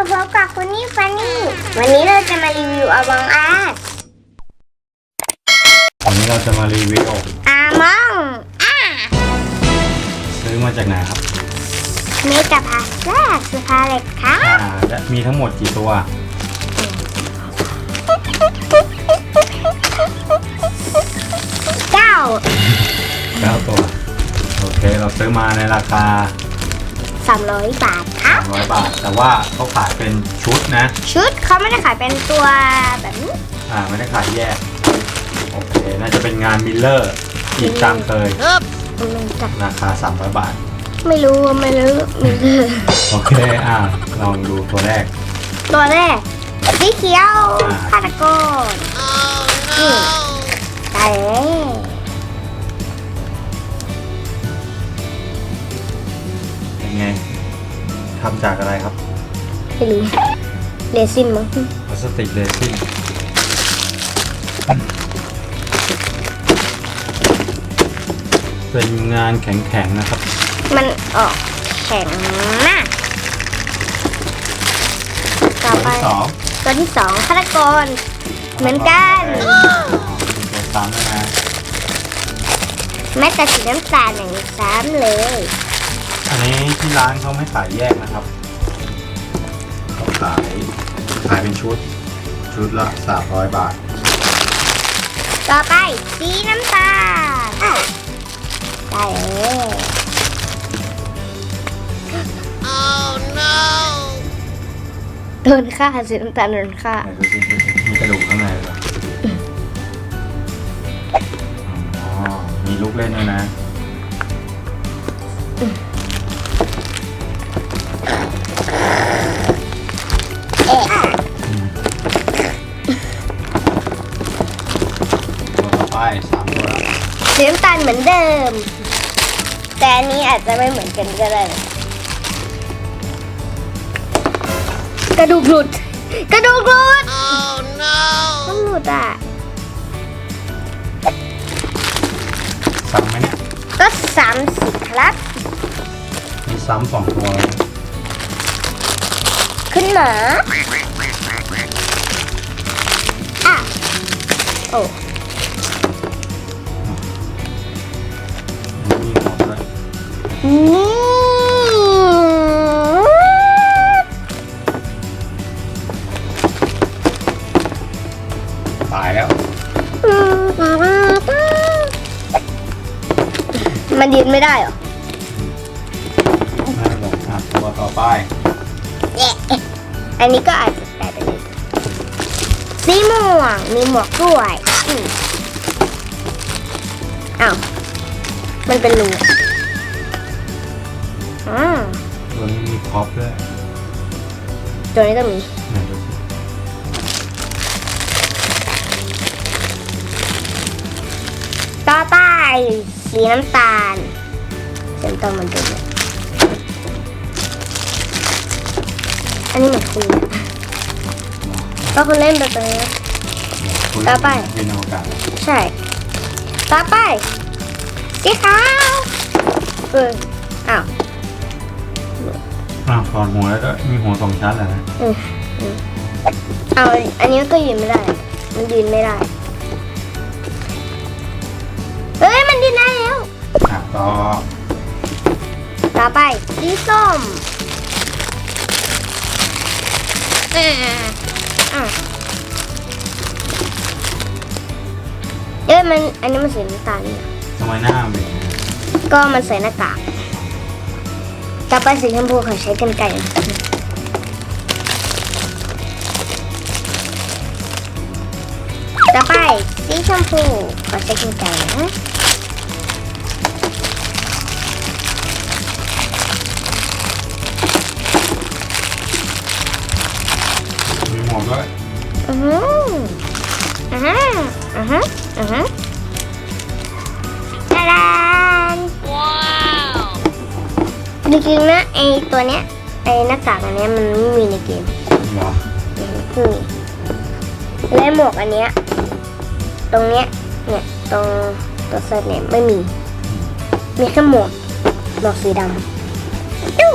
มาพบกับคุณนี่ฟันนี่ วันนี้เราจะมารีวิวอวองอาร์วันนี้เราจะมารีวิวอามองอาซื้อมาจากไหนครับ เมกะพาสต้าสุภาเล็กค่ะอ่าและมีทั้งหมดกี่ตัว เก้า9ตัว โอเค เราซื้อมาในราคา สามร้อยบาทครับ 300 บาท แต่ว่าเขาขายเป็นชุดนะ ชุดเขาไม่ได้ขายเป็นตัวแบบนี้ อ่าไม่ได้ขายแยก โอเค น่าจะเป็นงานมิลเลอร์อีกตามเคยมันจะราคา 300 บาท ไม่รู้ไม่รู้ไม่รู้โอเค อ่าลองดูตัวแรก ตัวแรกสีเขียวอ่าคาตาโกนนี่ตายแล้ว ทำจากอะไรครับไม่รู้เรซินมั้งพลาสติกเรซินเป็นงานแข็งๆนะครับ มันออกแข็งมากต่อตัวไปที่สองตัวที่สองคาตาโกนเหมือนกันตัวซ้ำนะแม้แต่สีน้ำตาลอย่างซ้ำเลย อันนี้ที่ร้านเขาไม่ขายแยกนะครับเขาขายขายเป็นชุด ชุดละ300บาท ต่อไปสีน้ำตาลได้เลยโดนฆ่าสีน้ำตาลโดนฆ่าไหนดูสิดูสิมีกระดูกข้างในเหรออ๋อมีลูกเล่นด้วยนะเอ๊ะ ตัวต่อไปสามตัวแล้วสีน้ำตาลเหมือนเดิม แต่อันนี้อาจจะไม่เหมือนกันก็ได้นะกระดูกหลุด กระดูกหลุด oh no ต้องหลุดอะ ซ้ำไหมเนี่ยก็สามสิบครับ มีซ้ำสองตัวเลย ขึ้นหมาอะโอ้มีหัวด้วยนี่ตายแล้ว มันยืนไม่ได้เหรอน่าหลงอะตัวต่อไป อันนี้ก็อาจจะแปลเป็นสีม่วงมีหมวกด้วยอืมอ้าวมันเป็นรูอ่าตัวนี้มีครอปด้วยตัวนี้ก็มีไหนดูสิต่อไปสีน้ำตาลสีน้ำตาลมันเป็น อันนี้เหมือนคุณก็คุณเล่นแบบนี้คุณต่อไป เป็นอวกาศใช่ต่อไปสีขาวเอออ้าวอะถอดหัวแล้วก็มีหัวสองชั้นแล้วนะอืมอืมเอาอันนี้ก็ยืนไม่ได้ มันยืนไม่ได้เฮ้ยมันยืนได้แล้วอะต่อต่อไปสีส้ม อ่าอ่าเอ้ยมันอันนี้มันสีน้ำตาลนี่นะทำไมหน้ามันเป็นอย่างนี้ก็มันใส่หน้ากากต่อไปสีชมพูเขาใช้กันไก่นะต่อไปสีชมพูขอใช้กันไก่นะ มด้วยอือฮึอือฮึอือฮึอือฮึตาดานว้าวจริงๆนะไอตัวเนี้ยไอหน้ากากอันเนี้ยมันไม่มีในเกมเหรออืมเพิ่งมีและหมวกอันเนี้ยตรงเนี้ยเนี่ยตรงตัวเสื้อเนี่ยไม่มี มีแค่หมวกหมวกสีดำดู